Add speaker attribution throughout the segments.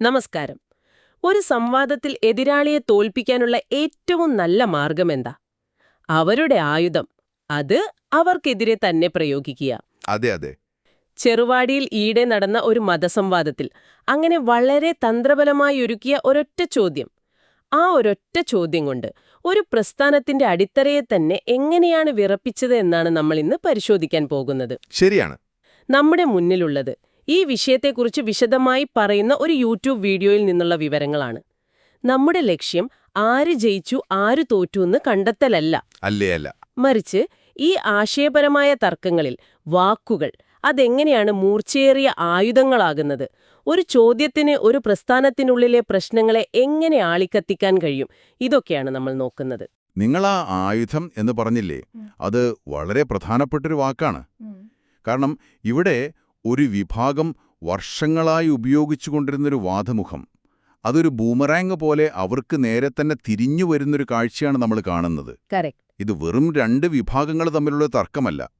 Speaker 1: നമസ്കാരം. ഒരു സംവാദത്തിൽ എതിരാളിയെ തോൽപ്പിക്കാനുള്ള ഏറ്റവും നല്ല മാർഗമെന്താ അവരുടെ ആയുധം അത് അവർക്കെതിരെ തന്നെ പ്രയോഗിക്കുക.
Speaker 2: അതെ അതെ.
Speaker 1: ചെറുവാടിയിൽ ഈടെ നടന്ന ഒരു മതസംവാദത്തിൽ അങ്ങനെ വളരെ തന്ത്രപരമായി ഒരുക്കിയ ഒരൊറ്റ ചോദ്യം. ആ ഒരൊറ്റ ചോദ്യം കൊണ്ട് ഒരു പ്രസ്ഥാനത്തിന്റെ അടിത്തറയെ തന്നെ എങ്ങനെയാണ് വിറപ്പിച്ചത് എന്നാണ് നമ്മൾ ഇന്ന് പരിശോധിക്കാൻ പോകുന്നത്.
Speaker 2: ശരിയാണ്.
Speaker 1: നമ്മുടെ മുന്നിലുള്ളത് ഈ വിഷയത്തെക്കുറിച്ച് വിശദമായി പറയുന്ന ഒരു യൂട്യൂബ് വീഡിയോയിൽ നിന്നുള്ള വിവരങ്ങളാണ്. നമ്മുടെ ലക്ഷ്യം ആര് ജയിച്ചു ആര് തോറ്റു എന്ന് കണ്ടെത്തലല്ല.
Speaker 2: അല്ലേ അല്ല.
Speaker 1: മറിച്ച് ഈ ആശയപരമായ തർക്കങ്ങളിൽ വാക്കുകൾ അതെങ്ങനെയാണ് മൂർച്ചയേറിയ ആയുധങ്ങളാകുന്നത്? ഒരു ചോദ്യത്തിന് ഒരു പ്രസ്ഥാനത്തിനുള്ളിലെ പ്രശ്നങ്ങളെ എങ്ങനെ ആളിക്കത്തിക്കാൻ കഴിയും? ഇതൊക്കെയാണ് നമ്മൾ നോക്കുന്നത്.
Speaker 2: നിങ്ങൾ ആ ആയുധം എന്ന് പറഞ്ഞില്ലേ അത് വളരെ പ്രധാനപ്പെട്ടൊരു വാക്കാണ്. കാരണം ഇവിടെ ഒരു വിഭാഗം വർഷങ്ങളായി ഉപയോഗിച്ചുകൊണ്ടിരുന്നൊരു വാദമുഖം. അതൊരു ബൂമറാങ് പോലെ അവർക്ക് നേരെ തന്നെ തിരിഞ്ഞു വരുന്നൊരു കാഴ്ചയാണ് നമ്മൾ കാണുന്നത്. ഇത് വെറും രണ്ട് വിഭാഗങ്ങൾ തമ്മിലുള്ള തർക്കമല്ല.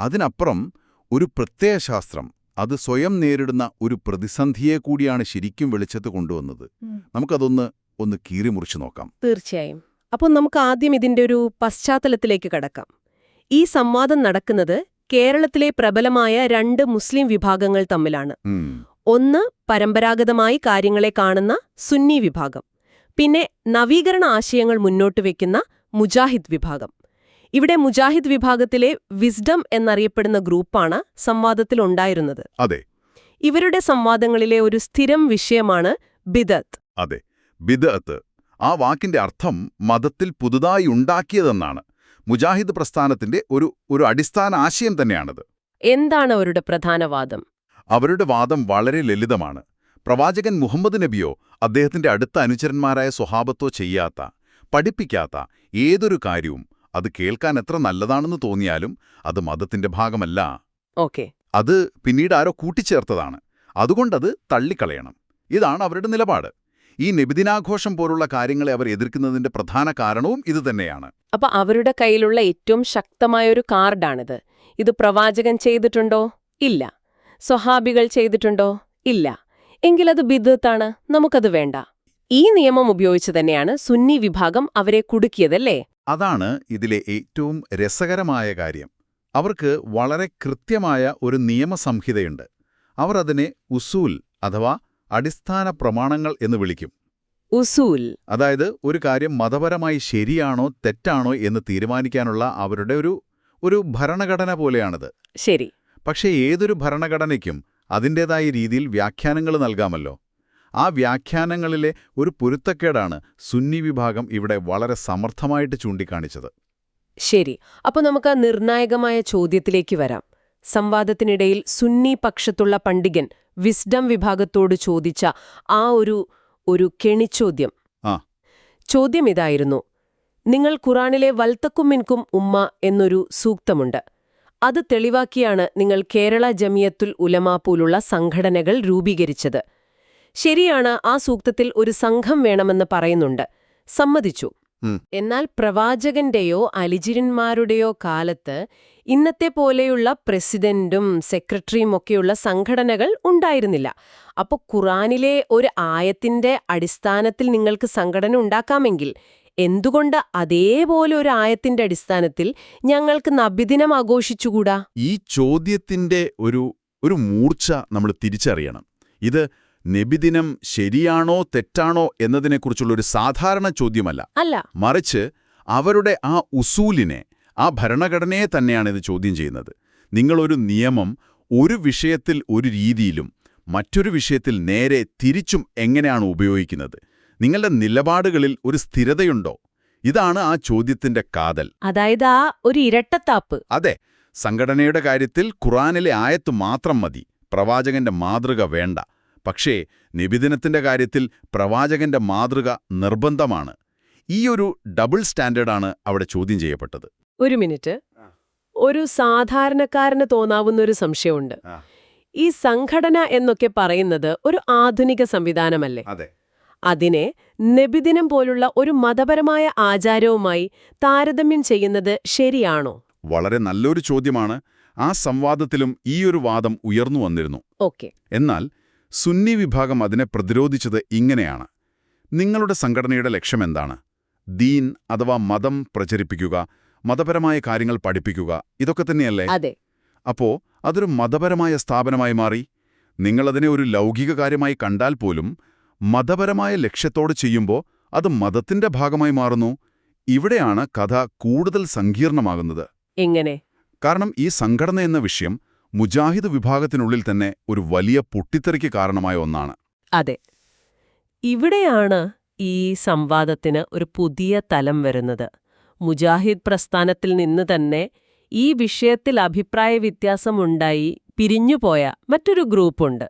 Speaker 2: അതിനപ്പുറം ഒരു പ്രത്യയശാസ്ത്രം അത് സ്വയം നേരിടുന്ന ഒരു പ്രതിസന്ധിയെ കൂടിയാണ് ശരിക്കും വെളിച്ചത്ത് കൊണ്ടുവന്നത്. നമുക്കതൊന്ന് ഒന്ന് കീറിമുറിച്ചു നോക്കാം.
Speaker 1: തീർച്ചയായും. അപ്പോൾ നമുക്ക് ആദ്യം ഇതിന്റെ ഒരു പശ്ചാത്തലത്തിലേക്ക് കടക്കാം. ഈ സംവാദം നടക്കുന്നത് കേരളത്തിലെ പ്രബലമായ രണ്ട് മുസ്ലിം വിഭാഗങ്ങൾ തമ്മിലാണ്. ഒന്ന് പരമ്പരാഗതമായി കാര്യങ്ങളെ കാണുന്ന സുന്നി വിഭാഗം. പിന്നെ നവീകരണ ആശയങ്ങൾ മുന്നോട്ട് വയ്ക്കുന്ന മുജാഹിദ് വിഭാഗം. ഇവിടെ മുജാഹിദ് വിഭാഗത്തിലെ വിസ്ഡം എന്നറിയപ്പെടുന്ന ഗ്രൂപ്പാണ് സംവാദത്തിൽ ഉണ്ടായിരുന്നത്.
Speaker 2: അതെ.
Speaker 1: ഇവരുടെ സംവാദങ്ങളിലെ ഒരു സ്ഥിരം വിഷയമാണ് ബിദത്ത്.
Speaker 2: അതെ. ബിദത്ത്. ആ വാക്കിന്റെ അർത്ഥം മതത്തിൽ പുതുതായി ഉണ്ടാക്കിയതെന്നാണ്. മുജാഹിദ് പ്രസ്ഥാനത്തിന്റെ ഒരു ഒരു അടിസ്ഥാന ആശയം തന്നെയാണത്.
Speaker 1: എന്താണ് അവരുടെ പ്രധാന വാദം?
Speaker 2: അവരുടെ വാദം വളരെ ലളിതമാണ്. പ്രവാചകൻ മുഹമ്മദ് നബിയോ അദ്ദേഹത്തിന്റെ അടുത്ത അനുചരന്മാരായ സ്വഹാബത്തോ ചെയ്യാത്ത പഠിപ്പിക്കാത്ത ഏതൊരു കാര്യവും അത് കേൾക്കാൻ എത്ര നല്ലതാണെന്ന് തോന്നിയാലും അത് മതത്തിന്റെ ഭാഗമല്ല.
Speaker 1: ഓക്കെ.
Speaker 2: അത് പിന്നീട് ആരോ കൂട്ടിച്ചേർത്തതാണ്. അതുകൊണ്ടത് തള്ളിക്കളയണം. ഇതാണ് അവരുടെ നിലപാട്. ഈ നിബിദിനാഘോഷം പോലുള്ള കാര്യങ്ങളെ അവർ എതിർക്കുന്നതിന്റെ പ്രധാന കാരണവും ഇതുതന്നെയാണ്
Speaker 1: അപ്പൊ അവരുടെ കയ്യിലുള്ള ഏറ്റവും ശക്തമായ ഒരു കാർഡാണിത്. ഇത് പ്രവാചകൻ ചെയ്തിട്ടുണ്ടോ? ഇല്ല. സ്വഹാബികൾ ചെയ്തിട്ടുണ്ടോ? ഇല്ല. എങ്കിലത് ബിദ്ദത്താണ് നമുക്കത് വേണ്ട. ഈ നിയമം ഉപയോഗിച്ച് തന്നെയാണ് സുന്നി വിഭാഗം അവരെ കുടുക്കിയതല്ലേ?
Speaker 2: അതാണ് ഇതിലെ ഏറ്റവും രസകരമായ കാര്യം. അവർക്ക് വളരെ കൃത്യമായ ഒരു നിയമസംഹിതയുണ്ട്. അവർ അതിനെ ഉസൂൽ അഥവാ അടിസ്ഥാന പ്രമാണങ്ങൾ എന്ന് വിളിക്കും.
Speaker 1: ഉസൂൽ.
Speaker 2: അതായത് ഒരു കാര്യം മതപരമായി ശരിയാണോ തെറ്റാണോ എന്ന് തീരുമാനിക്കാനുള്ള അവരുടെ ഒരു ഒരു ഭരണഘടന പോലെയാണിത്.
Speaker 1: ശരി.
Speaker 2: പക്ഷേ ഏതൊരു ഭരണഘടനയ്ക്കും അതിന്റേതായ രീതിയിൽ വ്യാഖ്യാനങ്ങൾ നൽകാമല്ലോ. ആ വ്യാഖ്യാനങ്ങളിലെ ഒരു പൊരുത്തക്കേടാണ് സുന്നി വിഭാഗം ഇവിടെ വളരെ സമർത്ഥമായിട്ട് ചൂണ്ടിക്കാണിച്ചത്.
Speaker 1: ശരി. അപ്പോൾ നമുക്ക് ആ നിർണായകമായ ചോദ്യത്തിലേക്ക് വരാം. സംവാദത്തിനിടയിൽ സുന്നി പക്ഷത്തുള്ള പണ്ഡികൻ വിസ്ഡം വിഭാഗത്തോട് ചോദിച്ച ആ ഒരു ഒരു കെണിച്ചോദ്യം. ചോദ്യം ഇതായിരുന്നു. നിങ്ങൾ ഖുറാനിലെ വൽത്തക്കുമ്മിൻകും ഉമ്മ എന്നൊരു സൂക്തമുണ്ട്. അത് തെളിവാക്കിയാണ് നിങ്ങൾ കേരള ജമിയത്തുൽ ഉലമ പോലുള്ള സംഘടനകൾ രൂപീകരിച്ചത്. ശരിയാണ് ആ സൂക്തത്തിൽ ഒരു സംഘം വേണമെന്ന് പറയുന്നുണ്ട്. സമ്മതിച്ചു. എന്നാൽ പ്രവാചകന്റെയോ അലിജിരന്മാരുടെയോ കാലത്ത് ഇന്നത്തെ പോലെയുള്ള പ്രസിഡന്റും സെക്രട്ടറിയും ഒക്കെയുള്ള സംഘടനകൾ ഉണ്ടായിരുന്നില്ല. അപ്പോൾ ഖുറാനിലെ ഒരു ആയത്തിന്റെ അടിസ്ഥാനത്തിൽ നിങ്ങൾക്ക് സംഘടന ഉണ്ടാക്കാമെങ്കിൽ എന്തുകൊണ്ട് അതേപോലെ ഒരു ആയത്തിന്റെ അടിസ്ഥാനത്തിൽ ഞങ്ങൾക്ക് നബിദിനം ആഘോഷിച്ചുകൂടാ?
Speaker 2: ഈ ചോദ്യത്തിന്റെ ഒരു ഒരു മൂർച്ച നമ്മൾ തിരിച്ചറിയണം. ഇത് നബിദിനം ശരിയാണോ തെറ്റാണോ എന്നതിനെക്കുറിച്ചുള്ള ഒരു സാധാരണ ചോദ്യമല്ല.
Speaker 1: അല്ല.
Speaker 2: മറിച്ച് അവരുടെ ആ ഉസൂലിനെ ആ ഭരണഘടനയെ തന്നെയാണ് ഇത് ചോദ്യം ചെയ്യുന്നത്. നിങ്ങളൊരു നിയമം ഒരു വിഷയത്തിൽ ഒരു രീതിയിലും മറ്റൊരു വിഷയത്തിൽ നേരെ തിരിച്ചും എങ്ങനെയാണ് ഉപയോഗിക്കുന്നത്? നിങ്ങളുടെ നിലപാടുകളിൽ ഒരു സ്ഥിരതയുണ്ടോ? ഇതാണ് ആ ചോദ്യത്തിന്റെ കാതൽ.
Speaker 1: അതായത് ആ ഒരു ഇരട്ടത്താപ്പ്.
Speaker 2: അതെ സംഘടനയുടെ കാര്യത്തിൽ ഖുറാനിലെ ആയത്ത് മാത്രം മതി. പ്രവാചകന്റെ മാതൃക വേണ്ട. പക്ഷേ നിബിദിനത്തിന്റെ കാര്യത്തിൽ പ്രവാചകന്റെ മാതൃക നിർബന്ധമാണ്. ഈ ഒരു ഡബിൾ സ്റ്റാൻഡേർഡാണ് അവിടെ ചോദ്യം ചെയ്യപ്പെട്ടത്.
Speaker 1: ഒരു മിനിറ്റ്. ഒരു സാധാരണക്കാരന് തോന്നാവുന്ന ഒരു സംശയമുണ്ട് ഈ സംഘടന എന്നൊക്കെ പറയുന്നത് ഒരു ആധുനിക സംവിധാനമല്ലേ?
Speaker 2: അതെ.
Speaker 1: അതിനെ നബിദിനം പോലുള്ള ഒരു മതപരമായ ആചാരവുമായി താരതമ്യം ചെയ്യുന്നത് ശരിയാണോ?
Speaker 2: വളരെ നല്ലൊരു ചോദ്യമാണ്. ആ സംവാദത്തിലും ഈയൊരു വാദം ഉയർന്നു വന്നിരുന്നു.
Speaker 1: ഓക്കെ.
Speaker 2: എന്നാൽ സുന്നി വിഭാഗം അതിനെ പ്രതിരോധിച്ചത് ഇങ്ങനെയാണ്. നിങ്ങളുടെ സംഘടനയുടെ ലക്ഷ്യമെന്താണ്? ദീൻ അഥവാ മതം പ്രചരിപ്പിക്കുക മതപരമായ കാര്യങ്ങൾ പഠിപ്പിക്കുക ഇതൊക്കെ തന്നെയല്ലേ?
Speaker 1: അതെ.
Speaker 2: അപ്പോ അതൊരു മതപരമായ സ്ഥാപനമായി മാറി. നിങ്ങളതിനെ ഒരു ലൗകിക കാര്യമായി കണ്ടാൽ പോലും മതപരമായ ലക്ഷ്യത്തോട് ചെയ്യുമ്പോൾ അത് മതത്തിന്റെ ഭാഗമായി മാറുന്നു. ഇവിടെയാണ് കഥ കൂടുതൽ സങ്കീർണമാകുന്നത്.
Speaker 1: എങ്ങനെ?
Speaker 2: കാരണം ഈ സംഘടന എന്ന വിഷയം മുജാഹിദ് വിഭാഗത്തിനുള്ളിൽ തന്നെ ഒരു വലിയ പൊട്ടിത്തെറിക്ക് കാരണമായ ഒന്നാണ്.
Speaker 1: അതെ. ഇവിടെയാണ് ഈ സംവാദത്തിന് ഒരു പുതിയ തലം വരുന്നത്. മുജാഹിദ് പ്രസ്ഥാനത്തിൽ നിന്ന് തന്നെ ഈ വിഷയത്തിൽ അഭിപ്രായ വ്യത്യാസമുണ്ടായി പിരിഞ്ഞുപോയ മറ്റൊരു ഗ്രൂപ്പുണ്ട്.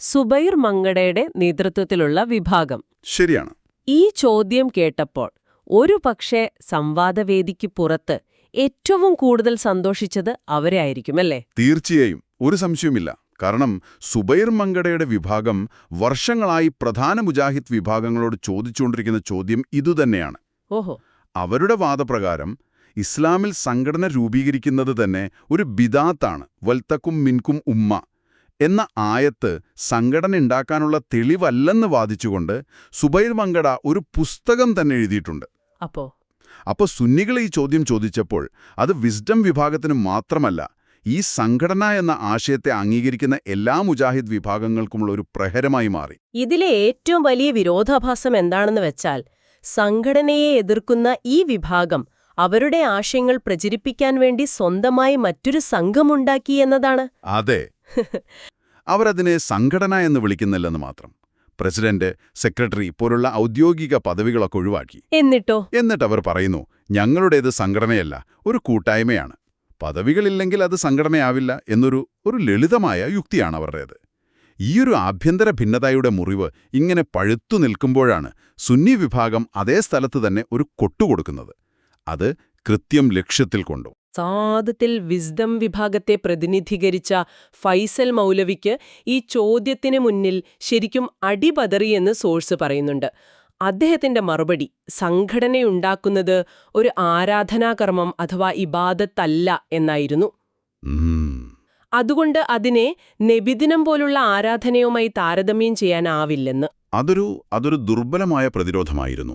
Speaker 1: സുബൈർ മങ്കടയുടെ നേതൃത്വത്തിലുള്ള വിഭാഗം.
Speaker 2: ശരിയാണ്.
Speaker 1: ഈ ചോദ്യം കേട്ടപ്പോൾ ഒരു പക്ഷേ സംവാദവേദിക്ക് പുറത്ത് ഏറ്റവും കൂടുതൽ സന്തോഷിച്ചത് അവരെ ആയിരിക്കുമല്ലേ?
Speaker 2: തീർച്ചയായും. ഒരു സംശയവുമില്ല. കാരണം സുബൈർ മങ്കടയുടെ വിഭാഗം വർഷങ്ങളായി പ്രധാന മുജാഹിദ് വിഭാഗങ്ങളോട് ചോദിച്ചുകൊണ്ടിരിക്കുന്ന ചോദ്യം ഇതുതന്നെയാണ്.
Speaker 1: ഓഹോ.
Speaker 2: അവരുടെ വാദപ്രകാരം ഇസ്ലാമിൽ സംഘടന രൂപീകരിക്കുന്നത് തന്നെ ഒരു ബിദാത്താണ്. വൽത്തക്കും മിൻകും ഉമ്മ എന്ന ആയത്ത് സംഘടന ഉണ്ടാക്കാനുള്ള തെളിവല്ലെന്ന് വാദിച്ചുകൊണ്ട് സുബൈർ മങ്കട ഒരു പുസ്തകം തന്നെ എഴുതിയിട്ടുണ്ട്.
Speaker 1: അപ്പോ?
Speaker 2: അപ്പോൾ സുന്നികൾ ഈ ചോദ്യം ചോദിച്ചപ്പോൾ അത് വിസ്ഡം വിഭാഗത്തിന് മാത്രമല്ല ഈ സംഘടന എന്ന ആശയത്തെ അംഗീകരിക്കുന്ന എല്ലാ മുജാഹിദ് വിഭാഗങ്ങൾക്കുമുള്ള ഒരു പ്രഹരമായി മാറി.
Speaker 1: ഇതിലെ ഏറ്റവും വലിയ വിരോധാഭാസം എന്താണെന്ന് വെച്ചാൽ സംഘടനയെ എതിർക്കുന്ന ഈ വിഭാഗം അവരുടെ ആശയങ്ങൾ പ്രചരിപ്പിക്കാൻ വേണ്ടി സ്വന്തമായി മറ്റൊരു സംഘമുണ്ടാക്കി എന്നതാണ്.
Speaker 2: അതെ. അവരതിനെ സംഘടന എന്ന് വിളിക്കുന്നില്ലെന്ന് മാത്രം. പ്രസിഡന്റ് സെക്രട്ടറി പോലുള്ള ഔദ്യോഗിക പദവികളൊക്കെ ഒഴിവാക്കി.
Speaker 1: എന്നിട്ടോ?
Speaker 2: എന്നിട്ട് അവർ പറയുന്നു ഞങ്ങളുടേത് സംഘടനയല്ല ഒരു കൂട്ടായ്മയാണ്. പദവികളില്ലെങ്കിൽ അത് സംഘടനയാവില്ല എന്നൊരു ഒരു ലളിതമായ യുക്തിയാണ് അവരുടേത്. ഈയൊരു ആഭ്യന്തര ഭിന്നതയുടെ മുറിവ് ഇങ്ങനെ പഴുത്തു നിൽക്കുമ്പോഴാണ് സുന്നി വിഭാഗം അതേ സ്ഥലത്ത് തന്നെ ഒരു കൊട്ടുകൊടുക്കുന്നത്. അത് കൃത്യം ലക്ഷ്യത്തിൽ കൊണ്ടു.
Speaker 1: സാധത്തിൽ വിസ്ഡം വിഭാഗത്തെ പ്രതിനിധീകരിച്ച ഫൈസൽ മൗലവിക്ക് ഈ ചോദ്യത്തിന് മുന്നിൽ ശരിക്കും അടിപതറിയെന്ന് സോഴ്സ് പറയുന്നുണ്ട്. അദ്ദേഹത്തിന്റെ മറുപടി സംഘടനയുണ്ടാക്കുന്നത് ഒരു ആരാധനാകർമ്മം അഥവാ ഇബാദത്തല്ല എന്നായിരുന്നു. അതുകൊണ്ട് അതിനെ നബിദിനം പോലുള്ള ആരാധനയുമായി താരതമ്യം ചെയ്യാനാവില്ലെന്ന്.
Speaker 2: അതൊരു അതൊരു ദുർബലമായ പ്രതിരോധമായിരുന്നു.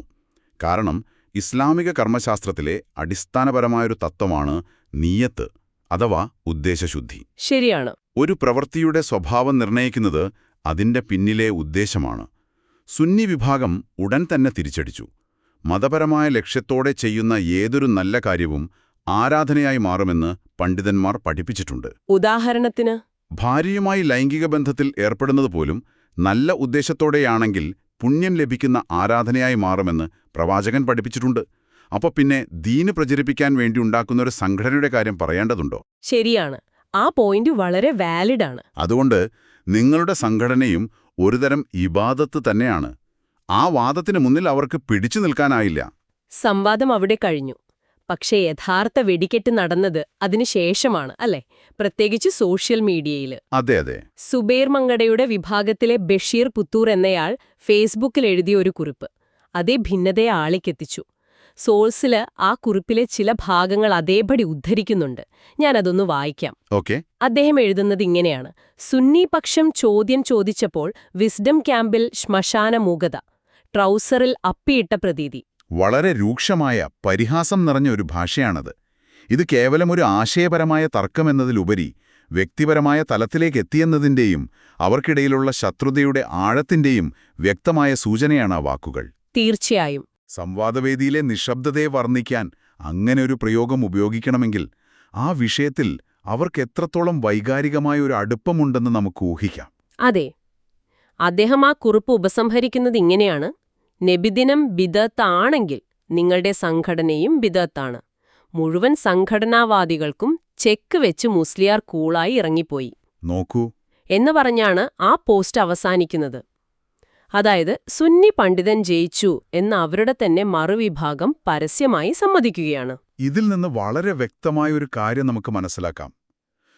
Speaker 2: കാരണം ഇസ്ലാമിക കർമ്മശാസ്ത്രത്തിലെ അടിസ്ഥാനപരമായൊരു തത്വമാണ് നീയത്ത് അഥവാ ഉദ്ദേശശുദ്ധി.
Speaker 1: ശരിയാണ്.
Speaker 2: ഒരു പ്രവൃത്തിയുടെ സ്വഭാവം നിർണയിക്കുന്നത് അതിന്റെ പിന്നിലെ ഉദ്ദേശമാണ്. സുന്നി വിഭാഗം ഉടൻ തന്നെ തിരിച്ചടിച്ചു. മതപരമായ ലക്ഷ്യത്തോടെ ചെയ്യുന്ന ഏതൊരു നല്ല കാര്യവും ആരാധനയായി മാറുമെന്ന് പണ്ഡിതന്മാർ പഠിപ്പിച്ചിട്ടുണ്ട്.
Speaker 1: ഉദാഹരണത്തിന്?
Speaker 2: ഭാര്യയുമായി ലൈംഗിക ബന്ധത്തിൽ ഏർപ്പെടുന്നത് പോലും നല്ല ഉദ്ദേശത്തോടെയാണെങ്കിൽ പുണ്യം ലഭിക്കുന്ന ആരാധനയായി മാറുമെന്ന് പ്രവാചകൻ പഠിപ്പിച്ചിട്ടുണ്ട്. അപ്പൊ പിന്നെ ദീന് പ്രചരിപ്പിക്കാൻ വേണ്ടി ഉണ്ടാക്കുന്ന ഒരു സംഘടനയുടെ കാര്യം പറയേണ്ടതുണ്ടോ?
Speaker 1: ശരിയാണ്. ആ പോയിന്റ് വളരെ വാലിഡാണ്
Speaker 2: അതുകൊണ്ട് നിങ്ങളുടെ സംഘടനയും ഒരുതരം ഇബാദത്ത് തന്നെയാണ്. ആ വാദത്തിന് മുന്നിൽ അവർക്ക് പിടിച്ചു നിൽക്കാനായില്ല.
Speaker 1: സംവാദം അവിടെ കഴിഞ്ഞു. പക്ഷേ യഥാർത്ഥ വെടിക്കെട്ട് നടന്നത് അതിനുശേഷമാണ് അല്ലെ? പ്രത്യേകിച്ച് സോഷ്യൽ മീഡിയയിൽ
Speaker 2: അതെ അതെ.
Speaker 1: സുബേർ മങ്കടയുടെ വിഭാഗത്തിലെ ബഷീർ പുത്തൂർ എന്നയാൾ ഫേസ്ബുക്കിൽ എഴുതിയ ഒരു കുറിപ്പ്. അതേ ഭിന്നതയെ ആളിക്കെത്തിച്ചു. സോഴ്സിൽ ആ കുറിപ്പിലെ ചില ഭാഗങ്ങൾ അതേപടി ഉദ്ധരിക്കുന്നുണ്ട്. ഞാനതൊന്ന് വായിക്കാം.
Speaker 2: ഓക്കെ.
Speaker 1: അദ്ദേഹം എഴുതുന്നത് ഇങ്ങനെയാണ്. സുന്നി പക്ഷം ചോദ്യം ചോദിച്ചപ്പോൾ വിസ്ഡം ക്യാമ്പിൽ ശ്മശാന മൂകത ട്രൗസറിൽ അപ്പിയിട്ട പ്രതീതി.
Speaker 2: വളരെ രൂക്ഷമായ പരിഹാസം നിറഞ്ഞ ഒരു ഭാഷയാണത്. ഇത് കേവലം ഒരു ആശയപരമായ തർക്കമെന്നതിലുപരി വ്യക്തിപരമായ തലത്തിലേക്ക് എത്തിയെന്നതിന്റെയും അവർക്കിടയിലുള്ള ശത്രുതയുടെ ആഴത്തിന്റെയും വ്യക്തമായ സൂചനയാണ് ആ വാക്കുകൾ.
Speaker 1: തീർച്ചയായും.
Speaker 2: സംവാദവേദിയിലെ നിശബ്ദതയെ വർണിക്കാൻ അങ്ങനെ ഒരു പ്രയോഗം ഉപയോഗിക്കണമെങ്കിൽ ആ വിഷയത്തിൽ അവർക്ക് എത്രത്തോളം വൈകാരികമായ ഒരു അടുപ്പമുണ്ടെന്ന് നമുക്ക് ഊഹിക്കാം.
Speaker 1: അതെ. അദ്ദേഹം ആ കുറിപ്പ് ഉപസംഹരിക്കുന്നത് ഇങ്ങനെയാണ്. നബിദിനം ബിദത്താണെങ്കിൽ നിങ്ങളുടെ സംഘടനയും ബിദത്താണ്. മുഴുവൻ സംഘടനാവാദികൾക്കും ചെക്ക് വെച്ച് മുസ്ലിയാർ കൂളായി ഇറങ്ങിപ്പോയി.
Speaker 2: നോക്കൂ.
Speaker 1: എന്ന് പറഞ്ഞാണ് ആ പോസ്റ്റ് അവസാനിക്കുന്നത്. അതായത് സുന്നി പണ്ഡിതൻ ജയിച്ചു എന്ന് അവരുടെ തന്നെ മറുവിഭാഗം പരസ്യമായി സമ്മതിക്കുകയാണ്.
Speaker 2: ഇതിൽ നിന്ന് വളരെ വ്യക്തമായ ഒരു കാര്യം നമുക്ക് മനസ്സിലാക്കാം.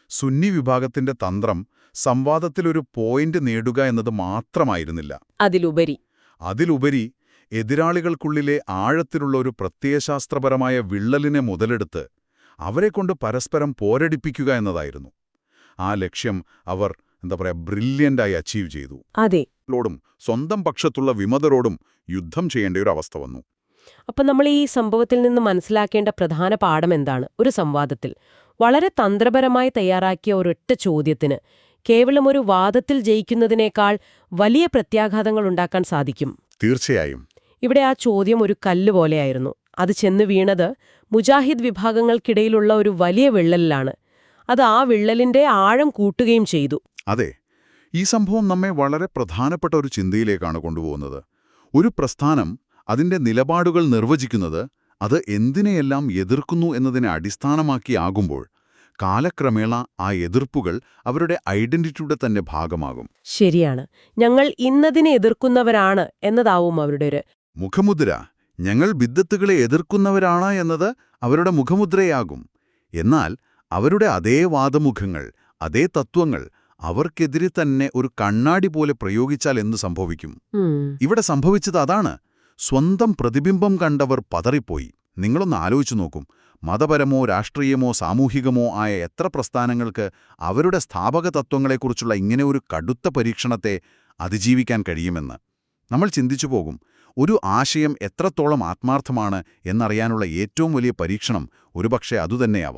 Speaker 2: സുന്നി വിഭാഗത്തിന്റെ തന്ത്രം സംവാദത്തിലൊരു പോയിന്റ് നേടുക എന്നത് മാത്രമായിരുന്നില്ല.
Speaker 1: അതിലുപരി
Speaker 2: അതിലുപരി എതിരാളികൾക്കുള്ളിലെ ആഴത്തിലുള്ള ഒരു പ്രത്യയശാസ്ത്രപരമായ വിള്ളലിനെ മുതലെടുത്ത് അവരെക്കൊണ്ട് പരസ്പരം പോരടിപ്പിക്കുക എന്നതായിരുന്നു. ആ ലക്ഷ്യം അവർ എന്താ പറയുക ബ്രില്യന്റായി അച്ചീവ് ചെയ്തു.
Speaker 1: അതെ.
Speaker 2: ലോടും സ്വന്തം പക്ഷത്തുള്ള വിമതരോടും യുദ്ധം ചെയ്യേണ്ട ഒരു അവസ്ഥ വന്നു.
Speaker 1: അപ്പം നമ്മൾ ഈ സംഭവത്തിൽ നിന്ന് മനസ്സിലാക്കേണ്ട പ്രധാന പാഠം എന്താണ്? ഒരു സംവാദത്തിൽ. വളരെ തന്ത്രപരമായി തയ്യാറാക്കിയ ഒരൊറ്റ ചോദ്യത്തിന് കേവലം ഒരു വാദത്തിൽ ജയിക്കുന്നതിനേക്കാൾ വലിയ പ്രത്യാഘാതങ്ങൾ ഉണ്ടാക്കാൻ സാധിക്കും.
Speaker 2: തീർച്ചയായും.
Speaker 1: ഇവിടെ ആ ചോദ്യം ഒരു കല്ല് പോലെയായിരുന്നു. അത് ചെന്ന് വീണത് മുജാഹിദ് വിഭാഗങ്ങൾക്കിടയിലുള്ള ഒരു വലിയ വിള്ളലിലാണ്. അത് ആ വിള്ളലിന്റെ ആഴം കൂട്ടുകയും ചെയ്തു.
Speaker 2: അതെ ഈ സംഭവം നമ്മെ വളരെ പ്രധാനപ്പെട്ട ഒരു ചിന്തയിലേക്കാണ് കൊണ്ടുപോകുന്നത്. ഒരു പ്രസ്ഥാനം അതിന്റെ നിലപാടുകൾ നിർവചിക്കുന്നത് അത് എന്തിനെയെല്ലാം എതിർക്കുന്നു എന്നതിനെ അടിസ്ഥാനമാക്കിയാകുമ്പോൾ കാലക്രമേണ ആ എതിർപ്പുകൾ അവരുടെ ഐഡന്റിറ്റിയുടെ തന്നെ ഭാഗമാകും.
Speaker 1: ശരിയാണ്. ഞങ്ങൾ ഇന്നതിനെ എതിർക്കുന്നവരാണ് എന്നതാവും അവരുടെ ഒരു
Speaker 2: മുഖമുദ്ര. ഞങ്ങൾ ബിദ്ദത്തുകളെ എതിർക്കുന്നവരാണ് എന്നത് അവരുടെ മുഖമുദ്രയാകും. എന്നാൽ അവരുടെ അതേ വാദമുഖങ്ങൾ അതേ തത്വങ്ങൾ അവർക്കെതിരെ തന്നെ ഒരു കണ്ണാടി പോലെ പ്രയോഗിച്ചാൽ എന്ത് സംഭവിക്കും? ഇവിടെ സംഭവിച്ചത് അതാണ്. സ്വന്തം പ്രതിബിംബം കണ്ടവർ പതറിപ്പോയി. നിങ്ങളൊന്ന് ആലോചിച്ചു നോക്കും. മതപരമോ രാഷ്ട്രീയമോ സാമൂഹികമോ ആയ എത്ര പ്രസ്ഥാനങ്ങൾക്ക് അവരുടെ സ്ഥാപക തത്വങ്ങളെക്കുറിച്ചുള്ള ഇങ്ങനെ ഒരു കടുത്ത പരീക്ഷണത്തെ അതിജീവിക്കാൻ കഴിയുമെന്ന് നമ്മൾ ചിന്തിച്ചു പോകും. ഒരു ആശയം എത്രത്തോളം ആത്മാർത്ഥമാണ് എന്നറിയാനുള്ള ഏറ്റവും വലിയ പരീക്ഷണം ഒരുപക്ഷെ അതുതന്നെയാവാം.